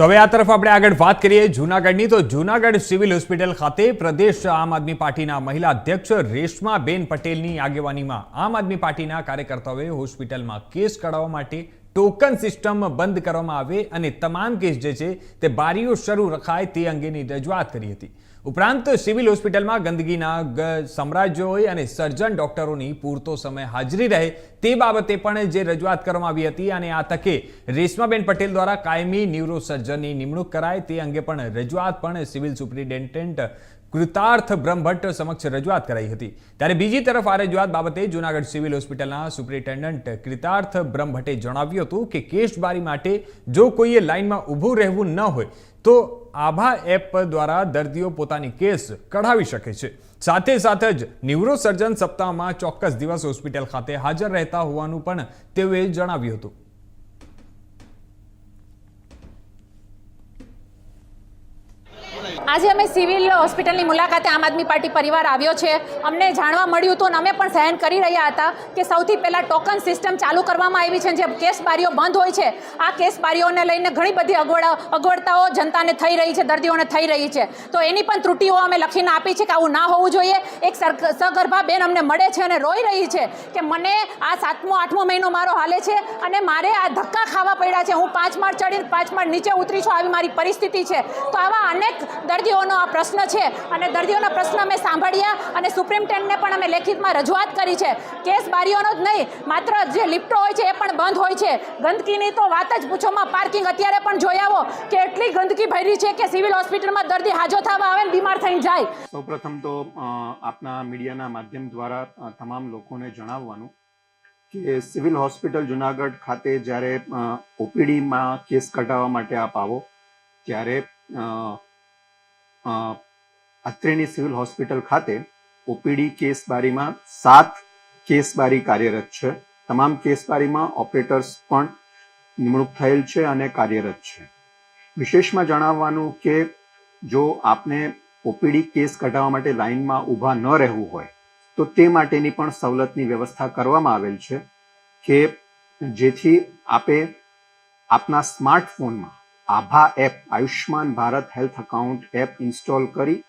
તો હવે આ તરફ આપણે આગળ વાત કરીએ જૂનાગઢની. તો જૂનાગઢ સિવિલ હોસ્પિટલ ખાતે પ્રદેશ આમ આદમી પાર્ટીના મહિલા અધ્યક્ષ રેશમાબેન પટેલની આગેવાનીમાં આમ આદમી પાર્ટીના કાર્યકર્તાઓએ હોસ્પિટલમાં કેસ કઢાવવા માટે ટોકન સિસ્ટમ બંધ કરવામાં આવે અને તમામ કેસ જે છે તે બારીઓ શરૂ રખાય તે અંગેની રજૂઆત કરી હતી. ઉપરાંત સિવિલ હોસ્પિટલમાં ગંદકીના સામ્રાજ્યોએ અને સર્જન ડોક્ટરોની પૂરતો સમય હાજરી રહે તે બાબતે પણ જે રજૂઆત કરવામાં આવી હતી અને આ તકે રેશમાબેન પટેલ દ્વારા કાયમી ન્યુરો સર્જનની નિમણૂક કરાય તે અંગે પણ રજૂઆત પણ સિવિલ સુપ્રિન્ટેન્ડન્ટ કૃતાર્થ બ્રહ્મભટ્ટ સમક્ષ રજૂઆત કરાઈ હતી. ત્યારે બીજી તરફ આ રજૂઆત બાબતે જૂનાગઢ સિવિલ હોસ્પિટલના સુપ્રિન્ટેન્ડન્ટ કૃતાર્થ બ્રહ્મભટ્ટે જણાવ્યું હતું કે કેશબારી માટે જો કોઈએ લાઇનમાં ઊભું રહેવું ન હોય, તો આભા એપ દ્વારા દર્દીઓ પોતાની કેસ કઢાવી શકે છે. સાથે સાથે જ ન્યુરોસર્જન સપ્તાહમાં ચોક્કસ દિવસ હોસ્પિટલ ખાતે હાજર રહેતા હોવાનું પણ તેઓએ જણાવ્યું હતું. આજે અમે સિવિલ હોસ્પિટલની મુલાકાતે આમ આદમી પાર્ટી પરિવાર આવ્યો છે. અમને જાણવા મળ્યું હતું અને અમે પણ સહન કરી રહ્યા હતા કે સૌથી પહેલાં ટોકન સિસ્ટમ ચાલુ કરવામાં આવી છે. જે કેસ બારીઓ બંધ હોય છે, આ કેસ બારીઓને લઈને ઘણી બધી અગવડા, અગવડતાઓ જનતાને થઈ રહી છે, દર્દીઓને થઈ રહી છે. તો એની પણ ત્રુટીઓ અમે લખીને આપી છે કે આવું ના હોવું જોઈએ. એક સગર્ભા બેન અમને મળે છે અને રોઈ રહી છે કે મને આ સાતમો, આઠમો મહિનો મારો હાલે છે અને મારે આ ધક્કા ખાવા પડ્યા છે. હું પાંચ માળ ચડીને પાંચ માળ નીચે ઉતરી છું. આવી મારી પરિસ્થિતિ છે. તો આવા અનેક દર્દીઓનો આ પ્રશ્ન છે અને દર્દીઓના પ્રશ્ન અમે સાંભળ્યા અને સુપ્રીમટેન્ડને પણ અમે લેખિતમાં રજૂઆત કરી છે. કેસ બારીઓનો જ નહીં, માત્ર જે લિફ્ટો હોય છે એ પણ બંધ હોય છે. ગંદકીની તો વાત જ પૂછોમાં પાર્કિંગ અત્યારે પણ જોઈ આવો કે એટલી ગંદકી ભરી છે કે સિવિલ હોસ્પિટલમાં દર્દી હાજો થવા આવે ને બીમાર થઈને જાય. સૌપ્રથમ તો આપના મીડિયાના માધ્યમ દ્વારા તમામ લોકોને જણાવવાનું કે સિવિલ હોસ્પિટલ જુનાગઢ ખાતે જ્યારે ઓપીડીમાં કેસ કઢાવવા માટે આપ આવો, ત્યારે અત્રેની સિવિલ હોસ્પિટલ ખાતે ઓપીડી કેસ બારીમાં સાત કેસ કાર્યરત છે. તમામ કેસ બારીમાં ઓપરેટર્સ પણ નિમણૂક થયેલ છે અને કાર્યરત છે. વિશેષમાં જણાવવાનું કે જો આપને ઓપીડી કેસ કઢાવવા માટે લાઇનમાં ઊભા ન રહેવું હોય, તો તે માટેની પણ સવલતની વ્યવસ્થા કરવામાં આવેલ છે કે જેથી આપે આપના સ્માર્ટફોનમાં આભા app Ayushman Bharat health account app install કરી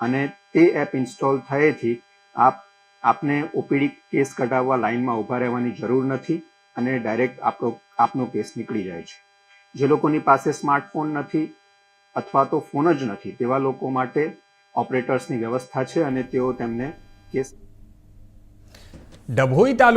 અને તે એપ ઇન્સ્ટોલ થયેથી આપ, આપને ઓપીડી કેસ કઢાવવા લાઇનમાં ઊભા રહેવાની જરૂર નથી અને ડાયરેક્ટ આપણો, આપનો કેસ નીકળી જાય છે. જે લોકોની પાસે સ્માર્ટફોન નથી અથવા તો ફોન જ નથી, તેવા લોકો માટે ઓપરેટર્સની વ્યવસ્થા છે અને તેઓ તેમને કેસ ડભોઈ તાલુકા